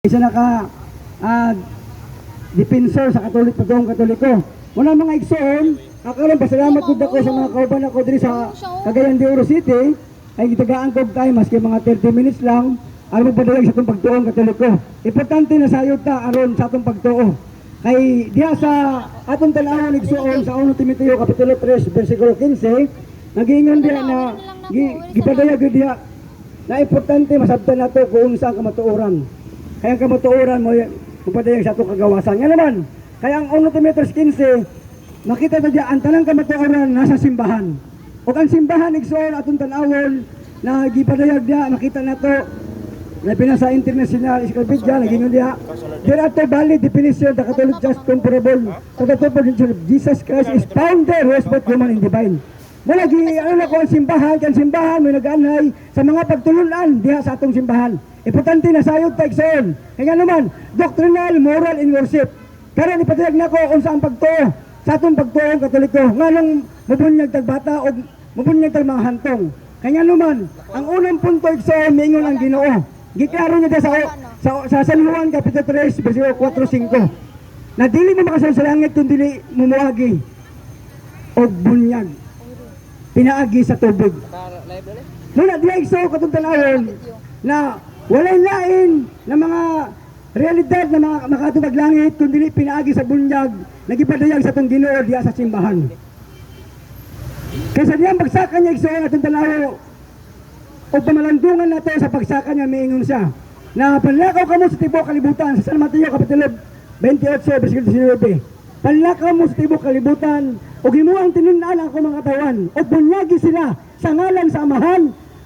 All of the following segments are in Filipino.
isa naka ah, defensor sa katolik patong katoliko. Muna mga igsoon, akaron pasalamat ko ako sa mga kauban ako diri sa Cagayan de Oro City ay gitagaan ko tayo maski mga 30 minutes lang aron magpadayag sa atong pagtuong katoliko. Importante na sayod ta aron sa atong pagtuo. Kay diha sa atong tanawon igsoon sa 1 Timoteo kapitulo 3 bersikulo 15 nagingon diha na gi- gipadayag diha na importante masabtan nato kung saan ka matuoran. Kaya ang kamatuoran mo, kupadayang sa itong kagawasan. Nga naman, kaya ang 1 Timetros 15, makita na diyan, ang tanang kamatuoran nasa simbahan. O ang simbahan, igsoon atong tanawon, na gipadayag diya, makita na to, na pinasa international encyclopedia, naging diya. There are two valid definition the Catholic just comparable to the position of Jesus Christ is founder both human and divine. Mula gi ano na ko ang simbahan, kan simbahan may nag-anay sa mga pagtulunan diha sa atong simbahan. Importante na sayod ta igsoon. Kaya naman, doctrinal, moral, and worship. Karon ipatayag na ko unsa ang pagtuo sa atong pagtuo katoliko. Nganong mabunyag tag bata o mabunyag tag mga hantong. Kaya naman, ang unang punto igsoon mingon ang Ginoo. Giklaro niya sa sa, sa San Kapitulo 3 bersikulo 4 5 na dili mo makasal sa langit kung dili mumuagi o bunyag pinaagi sa tubig. Muna diya igso katong tanawon na walay lain na mga realidad na mga makatubag langit kung dili pinaagi sa bunyag nagipadayag sa tong Ginoo diya sa simbahan. Kaysa diyan bagsakan niya igso atong tanawo o pamalandungan nato sa pagsakan niya miingon siya na panlakaw kamo sa tibok kalibutan sa San Mateo Kapitulo 28 bersikulo 19 panlakaw mo sa tibok kalibutan o gimuang tinunan ang mga katawan o bunyagi sila sa ngalan sa Amahan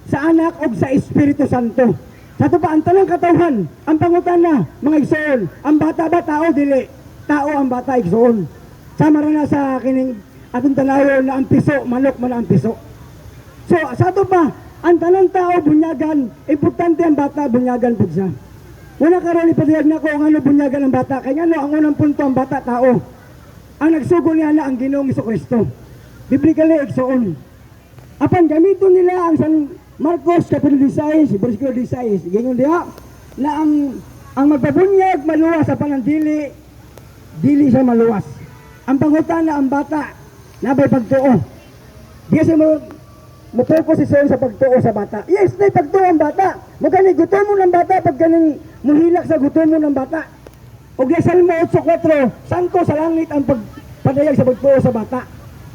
sa Anak o sa Espiritu Santo sa ito pa ang tanang katawan ang pangutana mga igsoon ang bata ba tao dili tao ang bata igsoon sama ra na sa kining atong tanawon na ang piso manok man ang piso So, sa ito pa, ang tanang tao bunyagan, importante ang bata bunyagan po siya. Wala karon ipadayag na ko ang ano bunyagan ang bata. Kaya ano, ang unang punto ang bata tao. Ang nagsugo niya na ang ginoong Kristo. Biblically, igsoon. Apan gamito nila ang San Marcos Kapitulo 16, versikulo 16. Gingon diha na ang ang magpabunyag maluwas sa panandili, dili siya maluwas. Ang pangutan na ang bata, nabay pagtuo. Di siya mo Mupokus si sa pagtuo sa bata. Yes, na pagtuo ang bata. Magani gutom mo ng bata pag ganing muhilak sa gutom mo ng bata. O di Salmo 8.4, santo sa langit ang pagpadayag sa pagtuo sa bata.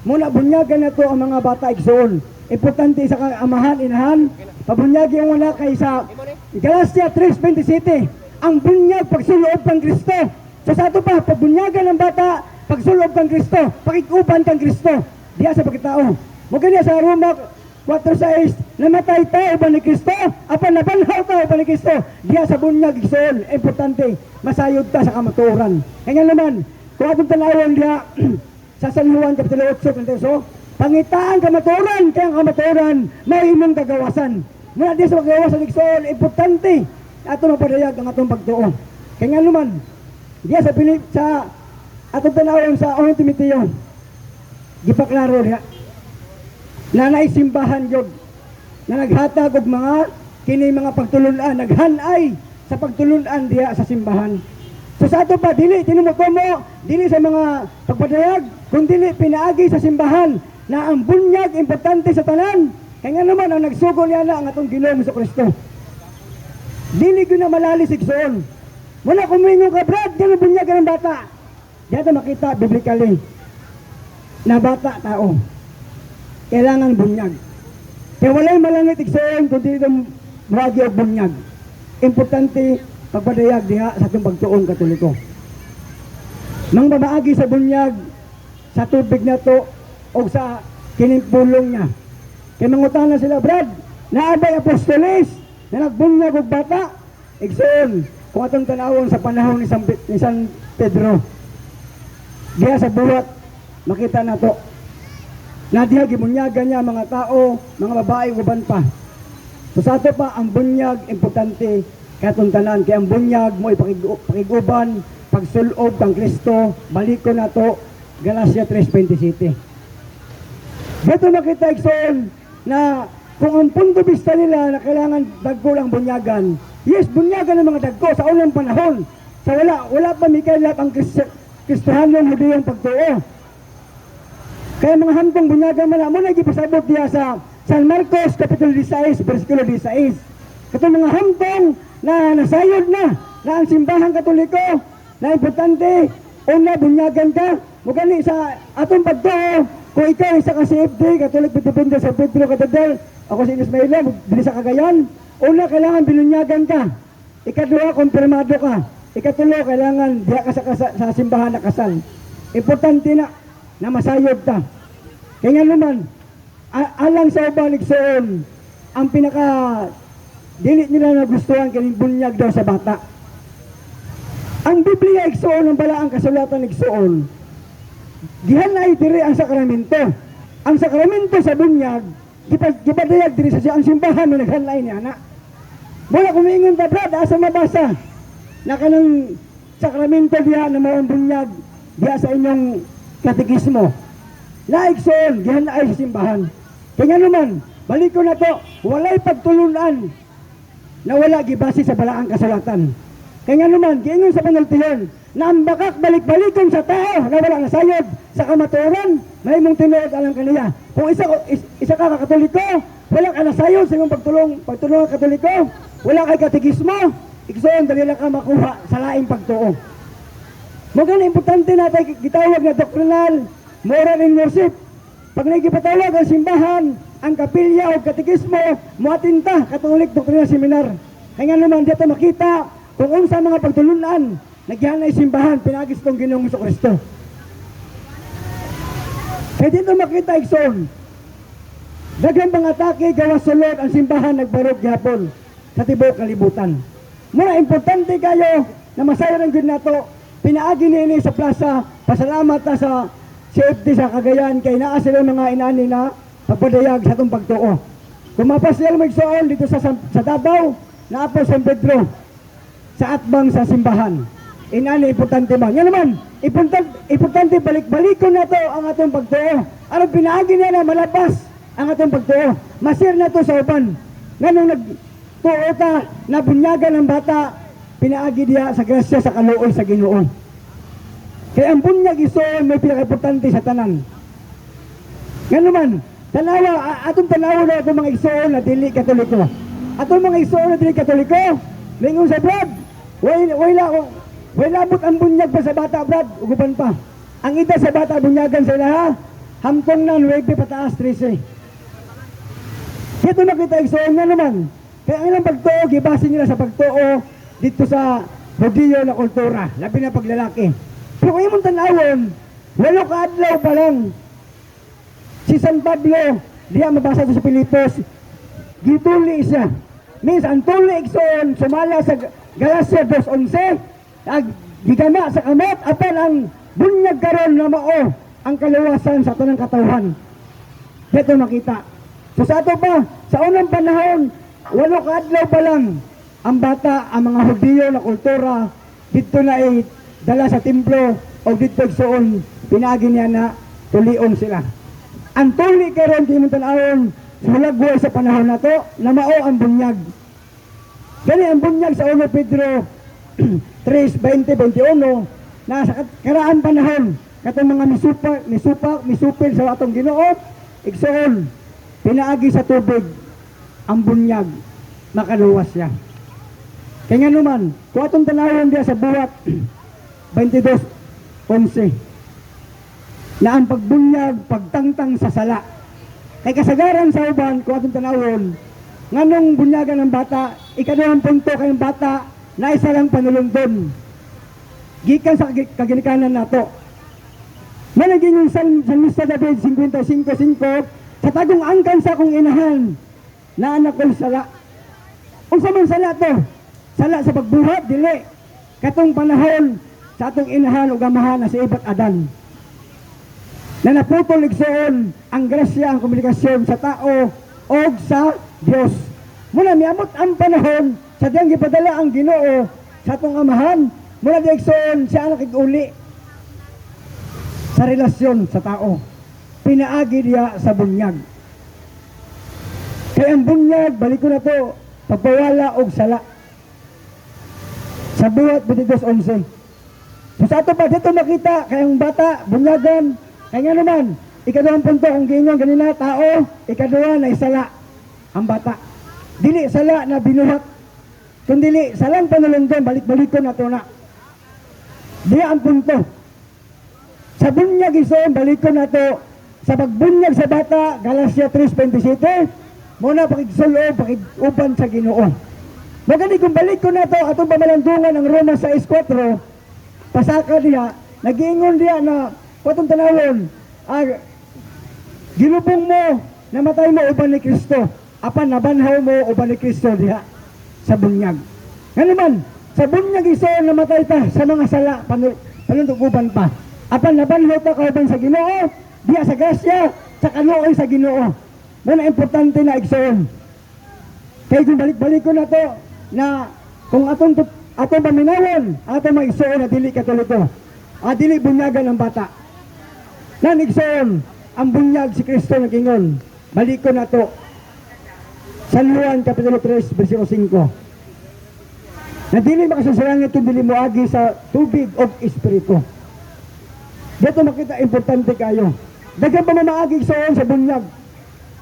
Muna bunyagan na to ang mga bata igsoon. Importante sa amahan, inahan, pabunyagi ang wala kay sa Galatia 3.27, ang bunyag pagsuloob kang Kristo. So sa ato pa, pagbunyagan ng bata, pagsuloob kang Kristo, pakikuban kang Kristo, diya sa pagkatao. Maganda sa Roma 4.6, namatay tao ba ni Kristo? Apa nabanhaw tao ba ni Kristo? Diya sa bunyag igsoon, importante, masayod ta sa kamaturan. Kaya naman, kung atong tanawon diya, sa San Juan Kapitulo 8, so, pangitaan kamaturan, kaya ang kamaturan, may imong kagawasan. Mula diya sa kagawasan igsoon, importante, ato mapadayag ang atong pagtuo. Kaya naman, diya sa Pilip, sa atong tanawon sa 1 Timoteo, gipaklaro diya, na naisimbahan yun na naghatag og mga kini mga pagtulunan naghanay sa pagtulunan diha sa simbahan. So sa ato pa dili tinumutomo dili sa mga pagpadayag kung dili pinaagi sa simbahan na ang bunyag importante sa tanan. Kaya nga naman ang nagsugo niya na ang atong Ginoong sa Kristo. Dili gyud na malalis igsoon wala kumingo ka brad ganun bunyag ng bata. Diyan makita biblically na bata tao kailangan bunyag. Kaya walay malangit dili mo mawagi og bunyag. Importante pagpadayag diha sa atong pagtuon katoliko. Nang mamaagi sa bunyag sa tubig na to o sa kining pulong niya. Kaya mangutana sila, Brad, naabay apostoles na nagbunyag og bata. Igsoon, kung atong tanawon sa panahon ni San, ni San Pedro. Diha sa buhat, makita na to na diha gibunyagan niya mga tao, mga babae uban pa. So sa ato pa ang bunyag importante katong tanan kay ang bunyag mo ipakig- pakiguban, pagsulob kang Kristo, baliko na to Galacia 3:27. Dito makita igsoon na kung ang punto vista nila na kailangan dagko lang bunyagan, Yes, bunyagan ng mga dagko sa unang panahon. Sa wala, wala pa Mikael ang Krist- Kristohanong Hudiyong pagtuo. Kaya mga hantong bunyagan man mo na gipasabot diya sa San Marcos Kapitulo 16 versikulo 16. Kato mga hantong na nasayod na na ang simbahan katoliko na importante una bunyagan ka. Mo gani sa atong pagtuo kung ikaw isa ka CFD Katolik depende sa Pedro Catedral ako si Ismaila dili sa Cagayan. Una kailangan binunyagan ka. Ikaduha kumpirmado ka. Ikatulo kailangan diha ka sa, sa simbahan na kasal. Importante na na masayod ta. Kaya naman, alang sa ubalig soon, ang pinaka dili nila nagustuhan kining bunyag daw sa bata. Ang Biblia igsoon ang bala ang kasulatan igsoon. Gihanay diri ang sakramento. Ang sakramento sa bunyag, gipa- gipadayag diri sa ang simbahan na naghanay ni anak. Mula kumingon ta brad, asa mabasa na kanang sakramento diha na mao bunyag diha sa inyong katekismo. Naigsoon, gihan na ay sa simbahan. Kaya naman, balik ko na to, walay pagtulunan na wala gibase sa balaang kasulatan. Kaya naman, giingon sa panultihan, na ang bakak balik-balikon sa tao na wala nasayod sa kamaturan, may mong tinuod alang kaniya. Kung isa, is- isa ka katoliko, wala ka nasayod sa iyong pagtulong, pagtulong ng katoliko, wala kay katekismo, igsoon, dali lang ka makuha sa laing pagtuo. Maganda importante natin gitawag na doctrinal moral and worship. Pag nagipatawag ang simbahan, ang kapilya o katekismo, muatinta, katolik doctrinal seminar. Kaya nga naman dito makita kung unsa mga pagtulunan, nagyan ay simbahan, pinagis tong ginoong Iso Kristo. Kaya dito makita igsoon, daghang mga atake gawas sulod ang simbahan nagbarog gihapon sa tibok kalibutan. Muna importante kayo na masayaran gud nato pinaagi niini sa plaza pasalamat ta sa safety sa Cagayan kay naa sila mga inani na pagpadayag sa atong pagtuo. Kumapas sila magsuon dito sa sa Davao na po San Pedro sa atbang sa simbahan. Inani importante man. Yan naman, importante, importante balik-balikon na to ang atong pagtuo. Aron pinaagi niya na malabas ang atong pagtuo. Masir na to sa uban. Nganong nagtuo ta na bunyagan ng bata, pinaagi diya sa grasya sa kaluoy sa Ginoo. Kaya ang bunyag iso may pinaka-importante sa tanan. Nga naman, tanawa, atong tanawa na itong mga igsoon na dili katoliko. Atong mga igsoon na dili katoliko, lingon sa Brad, way, way la, way labot ang bunyag pa sa bata, Brad, uguban pa. Ang ida sa bata, bunyagan sila ha, hamtong na 9 pataas, 13. Dito nakita igsoon nga naman. Kaya ang ilang pagtuo, gibase nila sa pagtuo dito sa Hudiyo na kultura, labi na paglalaki. Pero kung imong tanawon, walo ka pa lang, si San Pablo, diya mabasa sa Pilipos, gituli siya. Means, ang tuli igsoon, sumala sa Galacia 2.11, ag gigama sa kamot, apan ang bunyag karon na mao, ang kalawasan sa tanang katawhan. Dito makita. So sa ato pa, sa unang panahon, walo ka pa lang, ang bata, ang mga Hudiyo na kultura, dito na ay dala sa templo o dito soon, pinagi niya na tulion sila. Ang tuli karon di mo tanawon, hulagway sa panahon na to, na mao ang bunyag. Gani ang bunyag sa 1 Pedro 3, 20, 21, na sa karaan panahon, katong mga misupa, misupa, misupil sa atong ginoo, igsoon, pinaagi sa tubig, ang bunyag, makaluwas siya. Kaya nga naman, kung atong tanawon diya sa buwat 22.11 na ang pagbunyag, pagtangtang sa sala. Kay kasagaran sa uban, kung atong tanawon, nganong bunyagan ng bata, ikaduhang punto kayong bata na isa lang panulundon. Gikan sa kag- kaginikanan nato. Managing yung San, San Mista David 55.5 sa tagong angkan sa akong inahan na anak ko sala. Unsa man sala to? Sala sa pagbuhat dili. Katong panahon sa atong inahan ug amahan si Ibat Adan. Na naputol igsoon ang grasya ang komunikasyon sa tao o sa Dios. Muna miamot ang panahon sa diyang gipadala ang Ginoo sa atong amahan. Muna di igsoon siya ang nakig-uli sa relasyon sa tao. Pinaagi diya sa bunyag. Kaya ang bunyag, balik ko na to, pagpawala og sala. Sa buhat 22.11. So sa ato pa, dito makita, kayang bata, bunyagan, kaya nga naman, ikadawang punto, kung gingon ganina, tao, ikaduwa na isala, ang bata. Dili sala na binuhat, kundi salang panulunggan, balik-balikon na na. Di ang punto. Sa bunyag ison, balikon na to, sa pagbunyag sa bata, Galacia 3.27, muna pakigsulo, pakiguban sa ginoo. Magani kung balik ko na to, atong pamalandungan ng Roma 6.4, pasaka diya, nagiingon diya na, patong tanawon, ah, ginubong mo, namatay mo uban ni Kristo, apan nabanhaw mo uban ni Kristo diha sa bunyag. Nga naman, sa bunyag iso namatay ta sa mga sala, panu- panuntuguban pa. Apan nabanhaw ta kauban sa Ginoo, diya sa grasya, sa kanuoy sa Ginoo. Muna importante na igsoon. Kaya kung balik-balik ko na to, na kung atong atong paminawon, atong maigsoon na dili katoliko, at dili bunyagan ng bata. Nan igsoon, ang bunyag si Kristo nagingon. Balik ko na to. San Juan Kapitulo 3, versikulo 5. Na dili makasasarangit kung dili mo agi sa tubig o espiritu. Dito makita importante kayo. Dagang pa mamaagi igsoon sa bunyag.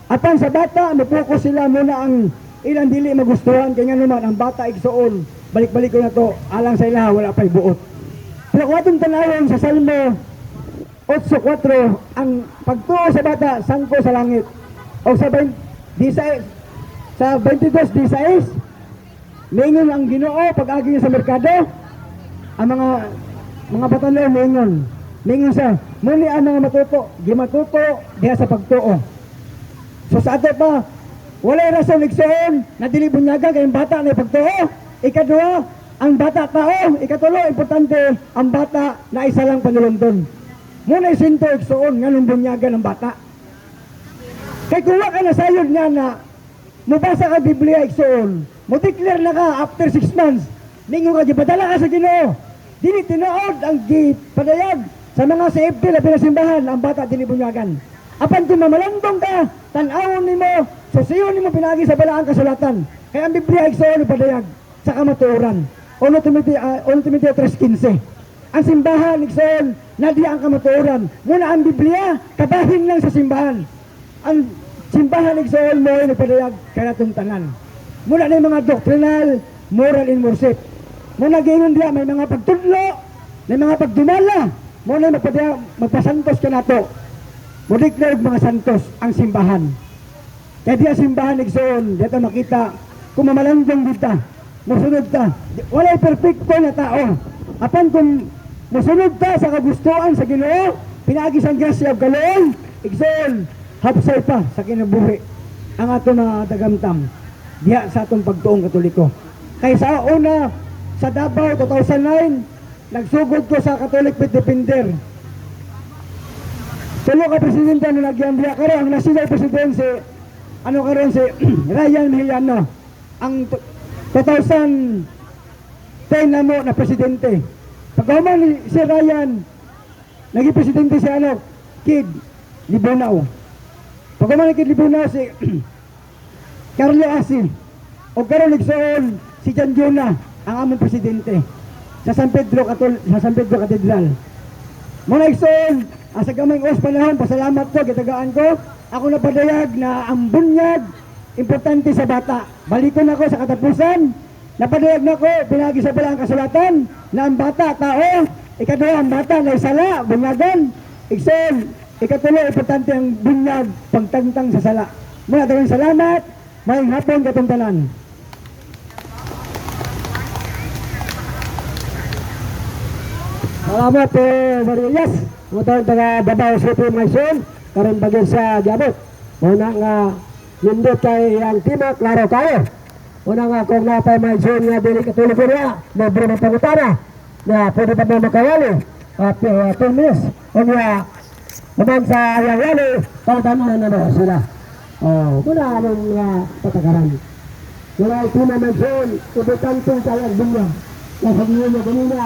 Apan sa bata, mapokus sila muna ang ilang dili magustuhan. Kaya nga naman, ang bata igsoon. Balik-balik ko na to, alang sa ilaha, wala pa'y buot. Pero kung atong tanayon sa Salmo 8.4, ang pagtuo sa bata, sangko sa langit. O sa 20, 16, sa 22.16, mingon ang ginoo pag-agi sa merkado, ang mga mga batanon mingon. Mingon sa, muli ang mga matuto, di matuto, diha sa pagtuo. So sa ato pa, wala rason igsoon na dili bunyagan kay bata na pagtuo. Ikadua, ang bata tao. Ikatulo, importante, ang bata na isa lang panulundon. Muna isinto igsoon nga nung bunyagan ng bata. Kay kung wa ka na sayod nga na mubasa ka Biblia igsoon, mo declare na ka after six months, ningo ka gipadala ka sa Ginoo. Dili tinuod ang gipadayag sa mga CFD na pinasimbahan ang bata dili bunyagan. Apan kung mamalandong ka, tan-awon nimo, susiyon nimo pinagi sa balaang kasulatan. Kaya ang Biblia igsoon ipadayag sa kamatuoran. Ono Timothy, uh, Ono Timothy 3.15. Ang simbahan, igsoon, na di ang kamatuoran. Muna ang Biblia, kabahin lang sa simbahan. Ang simbahan, igsoon mo, ay nagpadayag kaya tanan. Muna na mga doctrinal, moral and worship. Muna ganyan diya, may mga pagtudlo, may mga pagdumala. Muna magpadayag, magpasantos ka na to. Mudiklar mga santos ang simbahan. Kaya di ang simbahan igsoon, dito makita, kung mamalandong dita, musunod ta. Walay perfecto na tao. Apan kung musunod ta sa kagustuhan sa Ginoo, pinagi sa grasya ug galoon, igsoon, hapsay pa sa kinabuhi ang ato na dagamtam diha sa atong pagtuong katoliko. Kay sa una, sa Davao 2009, nagsugod ko sa Catholic Pit Defender. Tulo ka presidente na nagyan diya karon ang national president ano karon si Ryan Hillano ang t- 2010 na mo na presidente. Pagkaman si Ryan naging presidente si ano Kid Libunao. Pagkaman ni Kid Libunao si Carlo Asin o karon nigsoon si Jan Juna ang among presidente sa San Pedro Katol sa San Pedro Cathedral. Mga igsoon, asa gamay os panahon, pasalamat ko, gitagaan ko. Ako na padayag na ang bunyag, importante sa bata. Balikon ako sa katapusan, napadayag na ko, pinagi sa balang kasulatan, na ang bata, tao, ikaduha ang bata, na isala, bunyagan, igsoon, ikatulo, importante ang bunyag, pagtangtang sa sala. Muna dalang salamat, may hapon katong tanan. Salamat po, Marias. Mutong taga Davao City, Maison. Karon bagay sa Jabot. Muna nga, nindot kay ang tima, klaro kayo. Muna nga, kung napay Maison nga dili katulog niya, mabre na pangutana, na pwede pa mo makawali. At uh, 10 minutes. Kung nga, naman sa ayang-wali, pangutanan na na sila. Oh, muna anong uh, patakaran. Muna ang tima Maison, ubutantong kayang bunya. Nasabihin mo kanina,